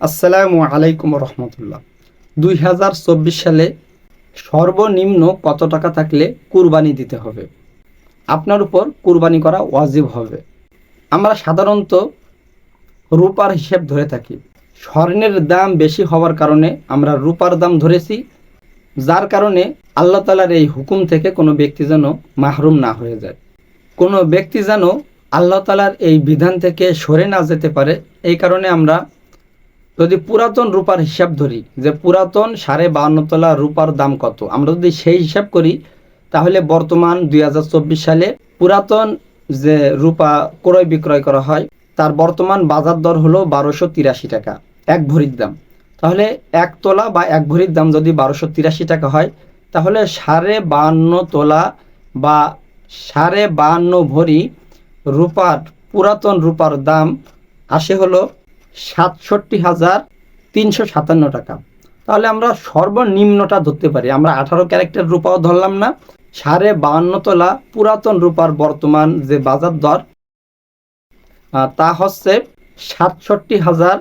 আসসালামু আলাইকুম রহমতুল্লাহ। দুই হাজার চব্বিশ সালে সর্বনিম্ন কত টাকা থাকলে কুরবানি দিতে হবে? আপনার উপর কুরবানি করা ওয়াজিব হবে। আমরা সাধারণত রূপার হিসেব ধরে থাকি। স্বর্ণের দাম বেশি হওয়ার কারণে আমরা রূপার দাম ধরেছি, যার কারণে আল্লাহ তালার এই হুকুম থেকে কোনো ব্যক্তি যেন মাহরুম না হয়ে যায়। কোনো ব্যক্তি যেন আল্লাহ তালার এই বিধান থেকে সরে না যেতে পারে, এই কারণে আমরা যদি পুরাতন রূপার হিসাব ধরি, যে পুরাতন সাড়ে বাহান্ন তলা রূপার দাম কত? আমরা যদি সেই হিসাব করি, তাহলে বর্তমান দুই হাজার চব্বিশ সালে পুরাতন যে রূপা ক্রয় বিক্রয় করা হয়, তার বর্তমান বাজার দর হলো বারোশো তিরাশি টাকা, এক ভরির দাম। তাহলে এক তোলা বা এক ভরির দাম যদি বারোশো তিরাশি টাকা হয়, তাহলে সাড়ে বাহান্ন তোলা বা সাড়ে বাহান্ন ভরি রূপার, পুরাতন রূপার দাম আসে হলো সাতষট্টি হাজার তিনশো সাতান্ন টাকা। তাহলে আমরা সর্বনিম্নটা ধরতে পারি। আমরা আঠারো ক্যারেক্টার রূপাও ধরলাম না। সাড়ে বাহান্ন তোলা পুরাতন রূপার বর্তমান যে বাজার দর তা হচ্ছে সাতষট্টি হাজার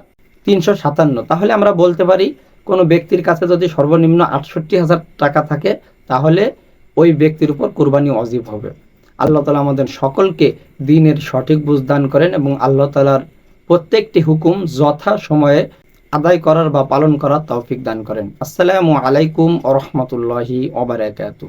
তিনশো সাতান্ন। তাহলে আমরা বলতে পারি, কোনো ব্যক্তির কাছে যদি সর্বনিম্ন আটষট্টি হাজার টাকা থাকে, তাহলে ওই ব্যক্তির উপর কোরবানি অজীব হবে। আল্লাহ তালা আমাদের সকলকে দিনের সঠিক বুঝদান করেন এবং আল্লাহ তালার প্রত্যেকটি হুকুম যথা সময়ে আদায় করার বা পালন করার তৌফিক দান করেন। আসসালামু আলাইকুম আ রহমতুল্লাহি ওবরাকাতু